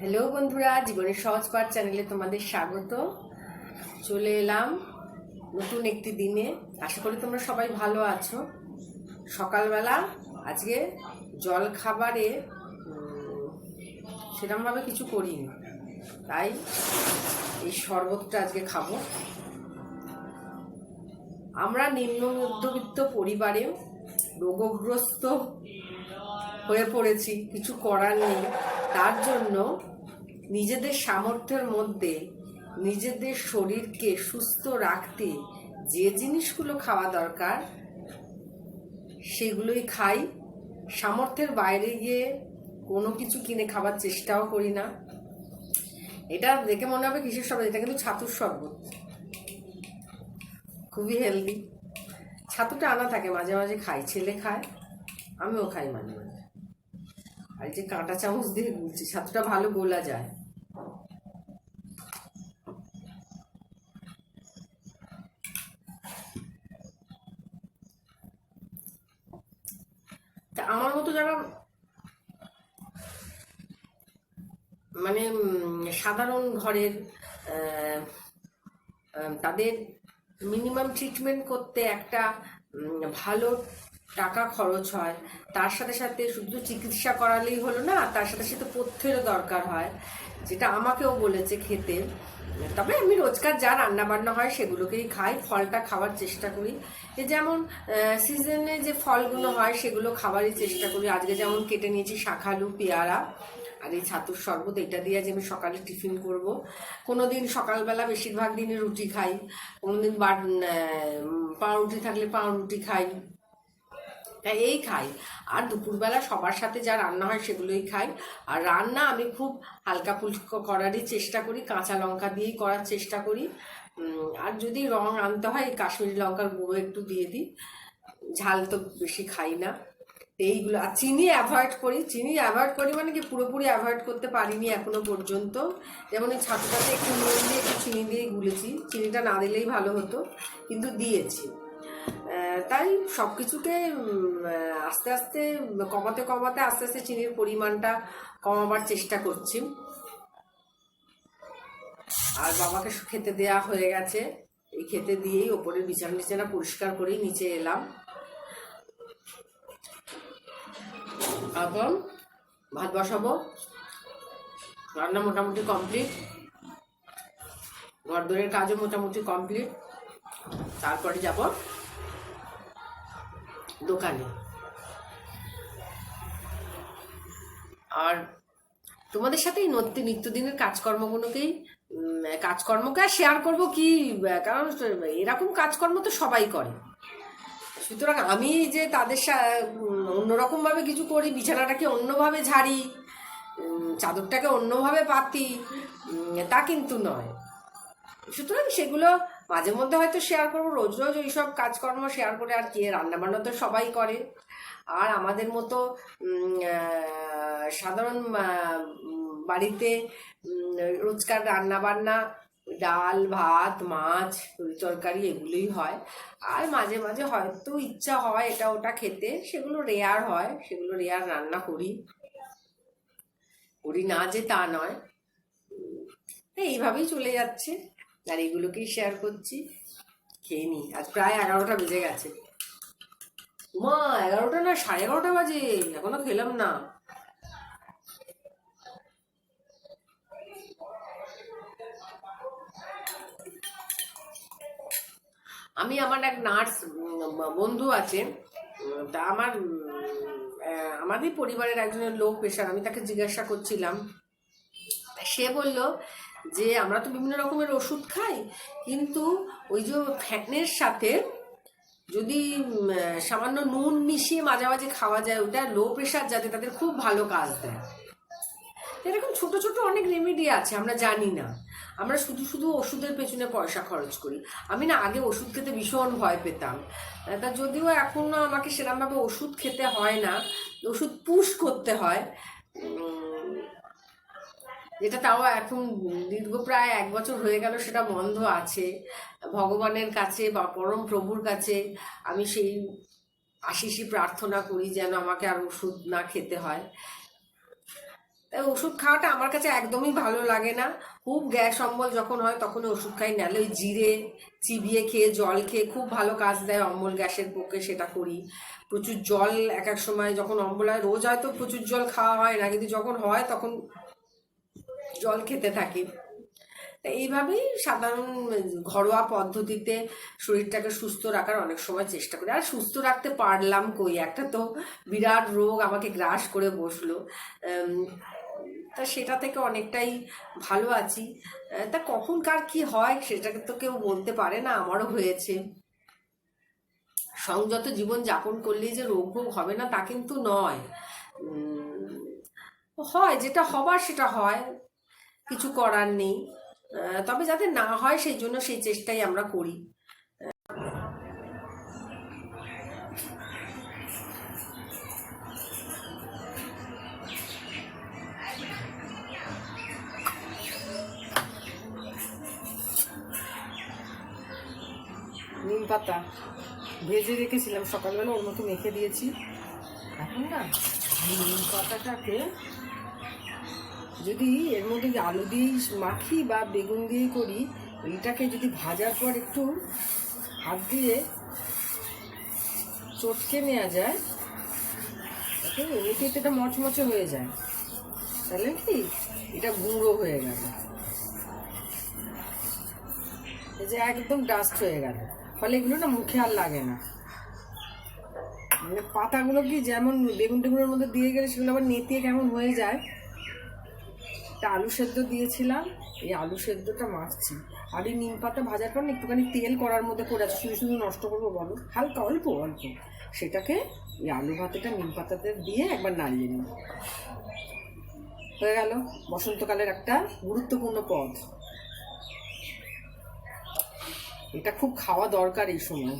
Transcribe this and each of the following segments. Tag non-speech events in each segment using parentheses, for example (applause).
Hello বন্ধুরা জীবনের সহজ পাঠ চ্যানেলে তোমাদের স্বাগত। চলে এলাম নতুন একটি দিনে। আশা করি তোমরা সবাই ভালো আছো। সকালবেলা আজকে জল খাবারে উম, সেরমভাবে কিছু করিনি। তাই এই শরবতটা আজকে খাব। আমরা নিম্ন মধ্যবিত্ত পরিবারে রোগগ্রস্ত হয়ে পড়েছি কিছু করার নেই। তার জন্য নিজেদের সামর্থ্যের মধ্যে নিজেদের শরীরকে সুস্থ রাখতে যে জিনিসগুলো খাওয়া দরকার, সেগুলোই খাই। সামর্থ্যের বাইরে গিয়ে কোনো কিছু কিনে খাবার চেষ্টাও করি না। এটা দেখে মনে হবে কিসের শরবত, এটা কিন্তু ছাতুর শরবত। খুবই হেলদি ছাতুটা আনা থাকে, মাঝে মাঝে খাই, ছেলে খায়, আমিও খাই মাঝে আর যে কাঁটা চামচ দিয়ে গুলছি ছাতুটা ভালো গোলা যায়। তা আমার মতো যারা মানে সাধারণ ঘরের তাদের মিনিমাম ট্রিটমেন্ট করতে একটা ভালো টাকা খরচ হয়। তার সাথে সাথে শুধু চিকিৎসা করালেই হলো না, তার সাথে সাথে পথ্যেরও দরকার হয়, যেটা আমাকেও বলেছে খেতে। তবে আমি রোজকার যা রান্না বান্না হয় সেগুলোকেই খাই, ফলটা খাওয়ার চেষ্টা করি। এ যেমন সিজনে যে ফলগুলো হয় সেগুলো খাওয়ারই চেষ্টা করি। আজকে যেমন কেটে নিয়েছি শাখালু পেয়ারা, আর এই ছাতুর শরবত, এটা দিয়ে আজ আমি সকালে টিফিন করব। কোনো দিন সকালবেলা বেশিরভাগ দিনে রুটি খাই কোনো দিন পাউরুটি থাকলে পাউরুটি খাই। এই খাই। আর দুপুরবেলা সবার সাথে যা রান্না হয় সেগুলোই খাই। আর রান্না আমি খুব হালকা ফুলকো করারই চেষ্টা করি, কাঁচা লঙ্কা দিয়েই করার চেষ্টা করি। আর যদি রং আনতে হয়, এই কাশ্মীরি লঙ্কার গুঁড়ো একটু দিয়ে দিই। ঝাল তো বেশি খাই না। এইগুলো, আর চিনি অ্যাভয়েড করি। চিনি অ্যাভয়েড করি মানে কি পুরোপুরি অ্যাভয়েড করতে পারিনি এখনও পর্যন্ত। যেমন এই ছাতুটাতে একটু নুন দিয়ে একটু চিনি দিয়ে গুলেছি। চিনিটা না দিলেই ভালো হতো, কিন্তু দিয়েছি। তাই সব কিছুকে আস্তে আস্তে, কমাতে কমাতে আস্তে আস্তে চিনির পরিমাণটা কমাবার চেষ্টা করছি। আর বাবাকে খেতে দেয়া হয়ে গেছে। এই খেতে দিয়েই ওপরের বিছানা টিছানা পরিষ্কার করেই নিচে এলাম। এখন ভাত বসাবো। রান্না মোটামুটি কমপ্লিট। ঘর দরের কাজও মোটামুটি কমপ্লিট। তারপরে যাব। দোকানে। আর তোমাদের সাথে এই নত্য নিত্যদিনের কাজকর্মগুলোকেই কাজকর্মকে আর শেয়ার করব কি? কারণ এরকম কাজকর্ম তো সবাই করে। সুতরাং আমি যে তাদের অন্যরকমভাবে কিছু করি, বিছানাটাকে অন্যভাবে ঝাড়ি চাদরটাকে অন্যভাবে পাতি তা কিন্তু নয়। সুতরাং সেগুলো মাঝে মধ্যে হয়তো শেয়ার করব, রোজ রোজ ওইসব কাজকর্ম শেয়ার করে আর কি রান্না বান্না তো সবাই করে। আর আমাদের মতো সাধারণ বাড়িতে রোজকার রান্না বান্না ডাল, ভাত, মাছ তরি তরকারি এগুলোই হয়। আর মাঝে মাঝে হয়তো ইচ্ছা হয় এটা ওটা খেতে, সেগুলো রেয়ার হয়, সেগুলো রেয়ার রান্না করি। করি না যে তা নয়। এইভাবেই চলে যাচ্ছে। আর এগুলোকেই শেয়ার করছি। খেয়ে নি। আজ প্রায় এগারোটা বেজে গেছে। মা, এগারোটা না, সাড়ে এগারোটা বাজে। এখনও খেলাম না। আমি আমার এক নার্স বন্ধু আছে। তা আমার আমাদের পরিবারের একজনের লোক পেশার আমি তাকে জিজ্ঞাসা করছিলাম। সে বলল যে আমরা তো বিভিন্ন রকমের ওষুধ খাই, কিন্তু ওই যে ফ্যানের সাথে যদি সামান্য নুন মিশিয়ে মাঝে মাঝে খাওয়া যায়, ওটা লো প্রেশার যাতে তাদের খুব ভালো কাজ দেয়। এরকম ছোট ছোট অনেক রেমেডি আছে, আমরা জানি না। আমরা শুধু শুধু ওষুধের পেছনে পয়সা খরচ করি। আমি না আগে ওষুধ খেতে ভীষণ ভয় পেতাম। তা যদিও এখনও আমাকে সেরকমভাবে ওষুধ খেতে হয় না, ওষুধ পুশ করতে হয়। যেটা তাও এখন দীর্ঘ প্রায় এক বছর হয়ে গেল সেটা বন্ধ আছে। ভগবানের কাছে বা পরম প্রভুর কাছে আমি সেই আশিসি প্রার্থনা করি যেন আমাকে আর ওষুধ না খেতে হয়। তাই ওষুধ খাওয়াটা আমার কাছে একদমই ভালো লাগে না। খুব গ্যাস অম্বল যখন হয় তখন ওষুধ খাই, নাহলে ওই জিরে, চিবিয়ে খেয়ে, জল খেয়ে খুব ভালো কাজ দেয় অম্বল গ্যাসের পক্ষে সেটা করি। প্রচুর জল এক এক সময় যখন অম্বল হয়, রোজ হয়তো প্রচুর জল খাওয়া হয় না, কিন্তু যখন হয় তখন জল খেতে থাকি। তা এইভাবেই সাধারণ ঘরোয়া পদ্ধতিতে শরীরটাকে সুস্থ রাখার অনেক সময় চেষ্টা করি। আর সুস্থ রাখতে পারলাম কই? একটা তো বিরাট রোগ আমাকে গ্রাস করে বসল। তা সেটা থেকে অনেকটাই ভালো আছি। তা কখন কার কি হয় সেটাকে তো কেউ বলতে পারে না, আমারও হয়েছে। সংযত জীবন যাপন করলেই যে রোগ ভোগ হবে না তা কিন্তু নয়। হয়, যেটা হবার সেটা হয়। কিছু করার নেই। তবে যাতে না হয় সেই জন্য সেই চেষ্টাই আমরা করি। নিম পাতা ভেজে রেখেছিলাম। সকালবেলা ওর মতো মেখে দিয়েছি। এখন না, নিম পাতাটাকে যদি এর মধ্যে আলু দিয়েই মাখি বা বেগুন দিয়েই করি এটাকে যদি ভাজার পর একটু হাত দিয়ে চটকে নেওয়া যায় তাতে এমনিতে এটা মচমচে হয়ে যায়। তাহলে কি? এটা গুঁড়ো হয়ে গেল। এই যে একদম ডাস্ট হয়ে গেল। ফলে এগুলো না মুখে আর লাগে না। মানে পাতাগুলো কি যেমন বেগুন টেগুনের মধ্যে দিয়ে গেলে সেগুলো আবার নেতিয়ে কেমন হয়ে যায় একটা আলু সেদ্ধ দিয়েছিলাম, এই আলু সেদ্ধটা মাখছি। আর এই নিম পাতা ভাজার না একটুখানি তেল করার মধ্যে করে আছে, শুধু শুধু নষ্ট করব বলো? হালকা, অল্প অল্প। সেটাকে এই আলু ভাতেটা নিম পাতাতে দিয়ে একবার নাড়িয়ে নিই হয়ে গেল বসন্তকালের একটা গুরুত্বপূর্ণ পদ। এটা খুব খাওয়া দরকার এই সময়।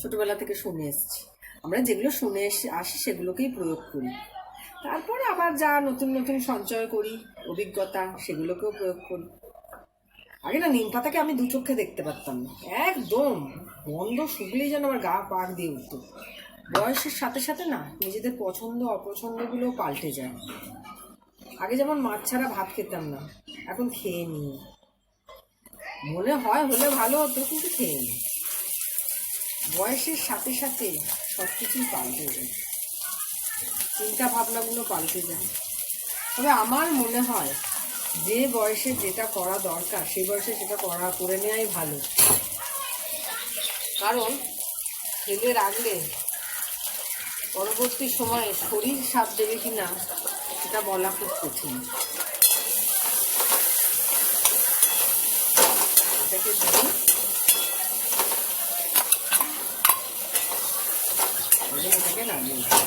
ছোটবেলা থেকে শুনে এসেছি। আমরা যেগুলো শুনে এসে আসি, সেগুলোকেই প্রয়োগ করি। তারপরে আবার যা নতুন নতুন সঞ্চয় করি, অভিজ্ঞতা, সেগুলোকেও প্রয়োগ করি। আগে না, নিম পাতাকে আমি দু চোখে দেখতে পারতাম না। একদম গন্ধ শুকলেই যেন আমার গা পাক দিয়ে উঠতো। বয়সের সাথে সাথে না, নিজেদের পছন্দ, অপছন্দগুলো পাল্টে যায়। আগে যেমন মাছ ছাড়া ভাত খেতাম না, এখন খেয়ে নিই মনে হয় হলে ভালো হতো, কিন্তু খেয়ে নিই বয়সের সাথে সাথে সব কিছুই পাল্টে যায়। চিন্তা ভাবনাগুলো পাল্টে যায়। তবে আমার মনে হয়, যে বয়সে যেটা করা দরকার, সেই বয়সে সেটা করা, করে নেওয়াই ভালো। কারণ ফেলে রাখলে পরবর্তী সময়ে শরীর সাপ দেবে কি না সেটা বলা খুব কঠিন। এটাকে দিয়ে এবার এটাকে নামিয়ে দিই।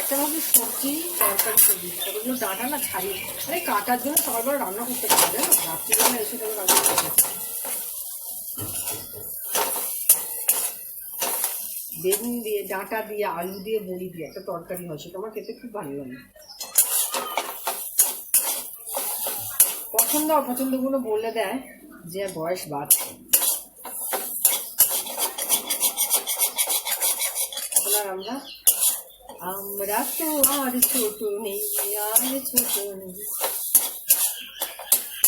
একটা ভাবছি সবজি তরকারি সবজি ডাঁটা না ছাড়িয়ে আরে কাটার জন্য সকালবেলা রান্না করতে পারে, জানো? রাত্রিবেলা এসে তবে রান্না করতে বেগুন দিয়ে, ডাঁটা দিয়ে, আলু দিয়ে, বড়ি দিয়ে একটা তরকারি হয়, সেটা আমার খেতে খুব ভালো লাগে। পছন্দ, অপছন্দগুলো বলে দেয় যে বয়স বাড়ছে। এখন আমরা আমরা তো আর ছোট নেই আর ছোট নেই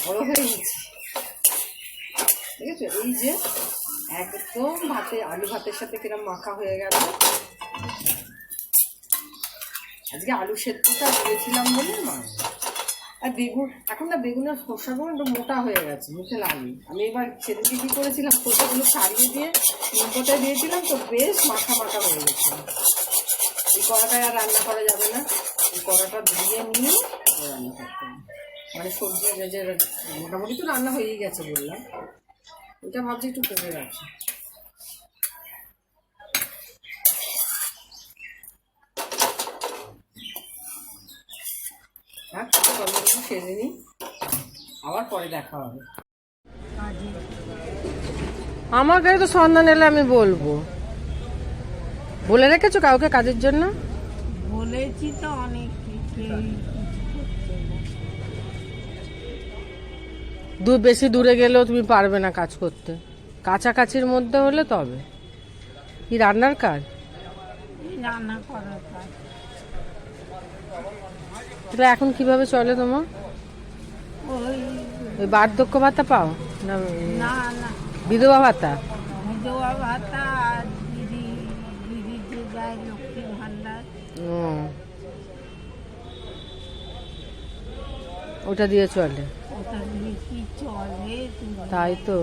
বড় হয়ে গেছি। ঠিক আছে এই যে একদম ভাতে আলু ভাতের সাথে কিরম মাখা হয়ে গেল। আজকে আলু সেদ্ধটা দিয়েছিলাম বলে মা আর বেগুন এখন না বেগুনের খোসাগুলো একটু মোটা হয়ে গেছে মুখে লাগে আমি এবার সেদিনকে কি করেছিলাম খোসাগুলো ছাড়িয়ে দিয়ে নিমপটায় দিয়েছিলাম তো বেশ মাখা মাখা হয়ে গেছিল এই কড়াটায় আর রান্না করা যাবে না। এই কড়াটা ধুয়ে নিয়ে রান্না করতে মানে সবজি যে মোটামুটি তো রান্না হয়েই গেছে বললাম। ওটা ভাবছি একটু করে রাখি। হ্যাঁ কর্মগুলো সেরে নিই। আবার পরে দেখা হবে। আমার কাছে তো সন্ধান এলে আমি বলব। বলে রেখেছো কাউকে কাজের জন্য? বলেছি তো অনেক। দূর বেশি দূরে গেলেও তুমি পারবে না কাজ করতে। কাছাকাছির মধ্যে হলে তবে। কি রান্নার কাজ? রান্না করার কাজ। তাহলে এখন কীভাবে চলে তোমার? ওই বার্ধক্য ভাতা পাও? না বিধবা ভাতা? বিধবা ভাতা লক্ষ্মী ওটা দিয়ে চলে। ওটা দিয়ে কি চলে তাই তো।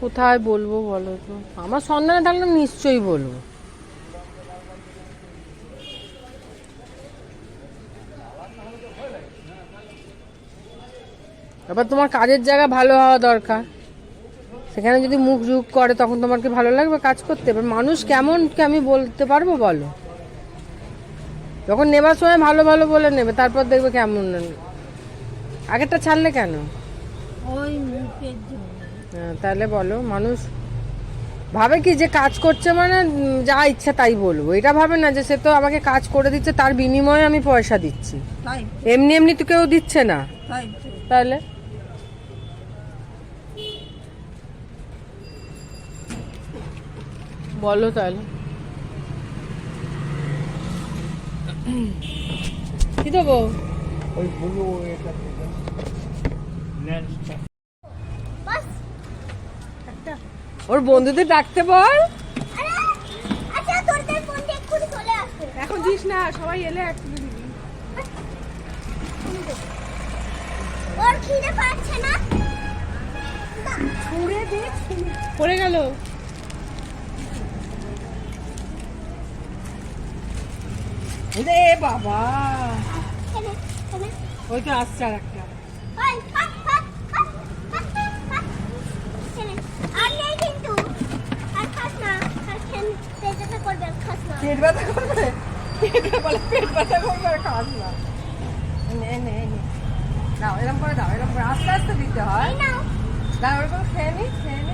কোথায় বলব বলো তো? আমার সন্ধানে থাকলে নিশ্চয়ই বলব। এবার তোমার কাজের জায়গা ভালো হওয়া দরকার। সেখানে যদি মুখ ঝুঁক করে তখন তোমার কি ভালো লাগবে কাজ করতে? এবার মানুষ কেমন কি আমি বলতে পারব বলো? যখন নেবার সময় ভালো ভালো বলে নেবে তারপর দেখবে কেমন আগেরটা ছাড়লে কেন? ওই হ্যাঁ, তাহলে বলো মানুষ ভাবে কি যে কাজ করছে মানে যা ইচ্ছা তাই বলব। এটা ভাবে না যে সে তো আমাকে কাজ করে দিচ্ছে তার বিনিময়ে আমি পয়সা দিচ্ছি। এমনি এমনি তো কেউ দিচ্ছে না। তাহলে? বলো তাহলে। কি দেবো? ওর বন্ধুদের ডাকতে বল। আচ্ছা এখন দিস না সবাই এলে একসাথে দিবি। ওর খিদে পাচ্ছে না। পড়ে গেল। রে বাবা। ওই তো আসছে আর একটা পেট ব্যথা করবে? পেট ব্যথা করবে আর খাস না। নে নে নে দাও এরকম করে দাও এরকম করে আস্তে আস্তে দিতে হয়। দাও এরকম খেয়ে নি খেয়ে নি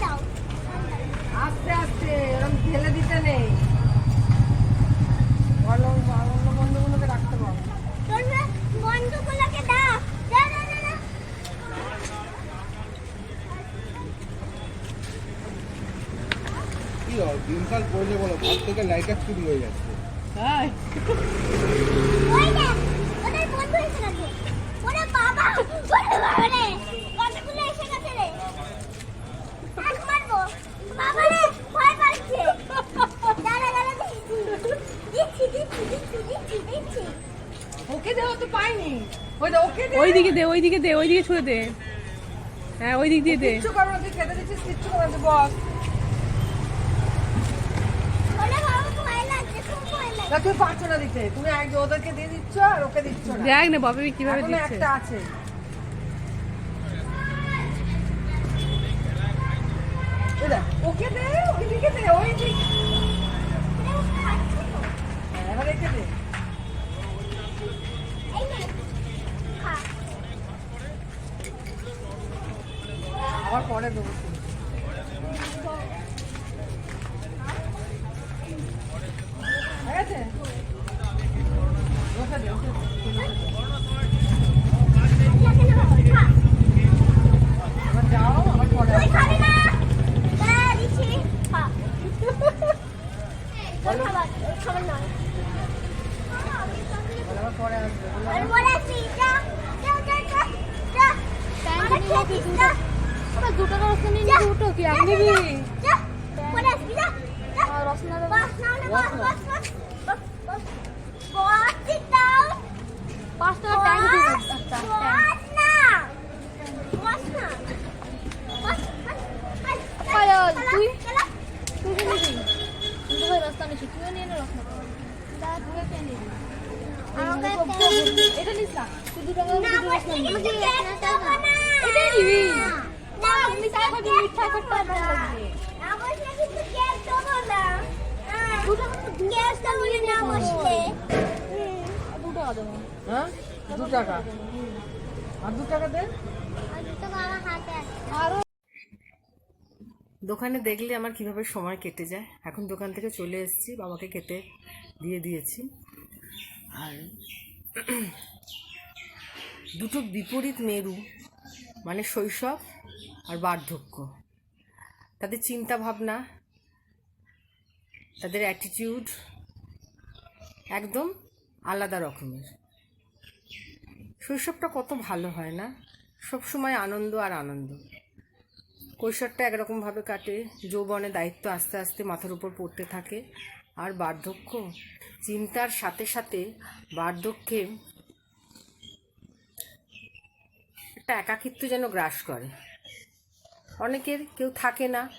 দাও আস্তে আস্তে। এরকম ঢেলে দিতে নেই বলো অন্য বন্ধুগুলোকে রাখতে পারো তোর বন্ধুগুলোকে দাও দাও দাও দাও, দাও কি হয় দিনকাল পড়লে বলো ভাত থেকে লাইটার চুরি হয়ে যাচ্ছে হ্যাঁ ওই দেখ ওদের বন্ধু এসে গেছে ওরে বাবা ওরে বাবা রে কতগুলো এসে গেছে রে এক মারবো বাবা রে ভয় পাচ্ছে। দাঁড়া দাঁড়া দিচ্ছি। দিচ্ছি দিচ্ছি দিচ্ছি দিচ্ছি দিচ্ছি। ওকে দেওয়া তো পাইনি ওই দে ওকে দে। ওই দিকে দে ওই দিকে দে ওই দিকে ছুঁড়ে দে। হ্যাঁ ওই দিক দিয়ে দে। কিচ্ছু করো না তুই খেতে দিচ্ছিস কিচ্ছু করো না তুই বস ওরে বাবা ভয় লাগছে লাগছে না তুই পারছ না দিতে। তুমি ওদেরকে দিয়ে দিচ্ছ আর ওকে দিচ্ছ না। দেখ না বাবা কীভাবে দিচ্ছে? একটা আছে। ওকে দে ওই দিকে দে ওই দিক। হ্যাঁ, এবার দে। আবার পরে দেবো ঠিক আছে ওকে দে ওকে দে। লাগে না বাবা, খা এবার যাও আবার পরে তুই আসবে। খাবি না দাঁড়া দিচ্ছি খা তোর খাবার ওর খাবার নয় আবার পরে আসবে বলো। আর বলে আসি যা যা যা যা যা অনেক খেয়েছিস যা দুটো যা দুটো কি? যা, যা, যা, যা বলে আসবি যা যা রসনা বাস নাও না বাস বাস বাস বাস বাস বাস sit down পাঁচ বাস বাস না বাস না বাস বাস বাস পায়ল, চালা, তুই? চালা। তুই কি নিবি কিন্তু ভাই রসনা নিচ্ছি তুইও নিয়ে নে রসনা আমাকে এটা নিস না তুই দু টাকা না বসে কিন্তু কেক দেবো না এটাই নিবি না মিঠা খাবি মিঠা করতে ভালো লাগবে না বসলে কিন্তু কেক দেবো না হ্যাঁ, কেক দেবো না না বসলে হুম। দু টাকা দেবো। হ্যাঁ? দু টাকা। আর দু টাকা দে। আর দুটো বাবা হাতে আছে আরও দোকানে দেখলে আমার কীভাবে সময় কেটে যায়। এখন দোকান থেকে চলে এসেছি বাবাকে কেটে দিয়ে দিয়েছি। আর (clears throat) দুটো বিপরীত মেরু মানে শৈশব আর বার্ধক্য। তাদের চিন্তা ভাবনা তাদের অ্যাটিটিউড একদম আলাদা রকমের। শৈশবটা কত ভালো হয় না? সবসময় আনন্দ আর আনন্দ। কৈশোরটা একরকমভাবে কাটে, যৌবনে দায়িত্ব আস্তে আস্তে মাথার উপর পড়তে থাকে। আর বার্ধক্য, চিন্তার সাথে সাথে বার্ধক্যে একটা একাকিত্ব যেন গ্রাস করে। অনেকের কেউ থাকে না,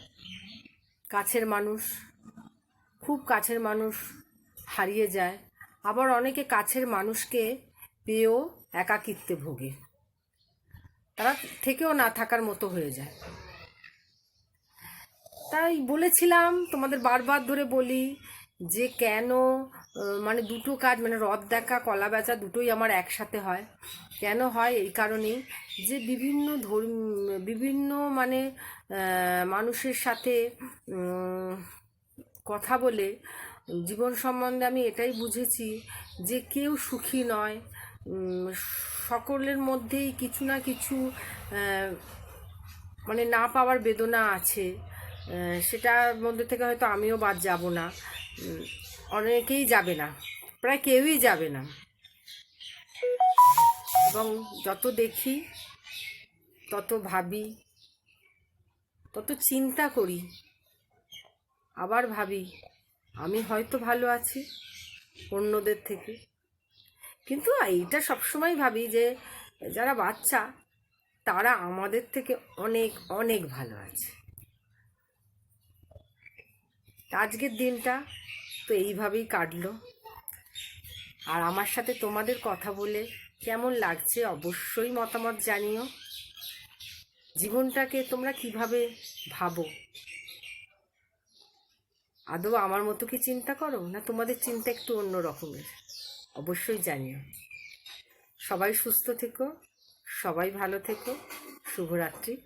কাছের মানুষ, খুব কাছের মানুষ হারিয়ে যায়। আবার অনেকে কাছের মানুষকে পেয়েও একাকিত্বে ভোগে। তারা থেকেও না থাকার মতো হয়ে যায়। তাই বলেছিলাম, তোমাদের বারবার ধরে বলি যে কেন মানে দুটো কাজ মানে রদ দেখা, কলা বেচা দুটোই আমার একসাথে হয়। কেন হয়? এই কারণেই যে বিভিন্ন ধর্ম, বিভিন্ন মানে মানুষের সাথে কথা বলে জীবন সম্বন্ধে আমি এটাই বুঝেছি যে কেউ সুখী নয়। সকলের মধ্যেই কিছু না কিছু মানে না পাওয়ার বেদনা আছে। সেটার মধ্যে থেকে হয়তো আমিও বাদ যাব না। অনেকেই যাবে না। প্রায় কেউই যাবে না। এবং যত দেখি, তত ভাবি, তত চিন্তা করি, আবার ভাবি আমি হয়তো ভালো আছি অন্যদের থেকে। কিন্তু এইটা সবসময় ভাবি যে, যারা বাচ্চা, তারা আমাদের থেকে অনেক অনেক ভালো আছে। আজকের দিনটা তো এইভাবেই কাটলো। আর আমার সাথে তোমাদের কথা বলে কেমন লাগছে অবশ্যই মতামত জানিও। জীবনটাকে তোমরা কীভাবে ভাবো? আদৌ আমার মতো কি চিন্তা করো? না তোমাদের চিন্তা একটু অন্য রকমের? অবশ্যই জানিও সবাই সুস্থ থেকো, সবাই ভালো থেকো। শুভরাত্রি।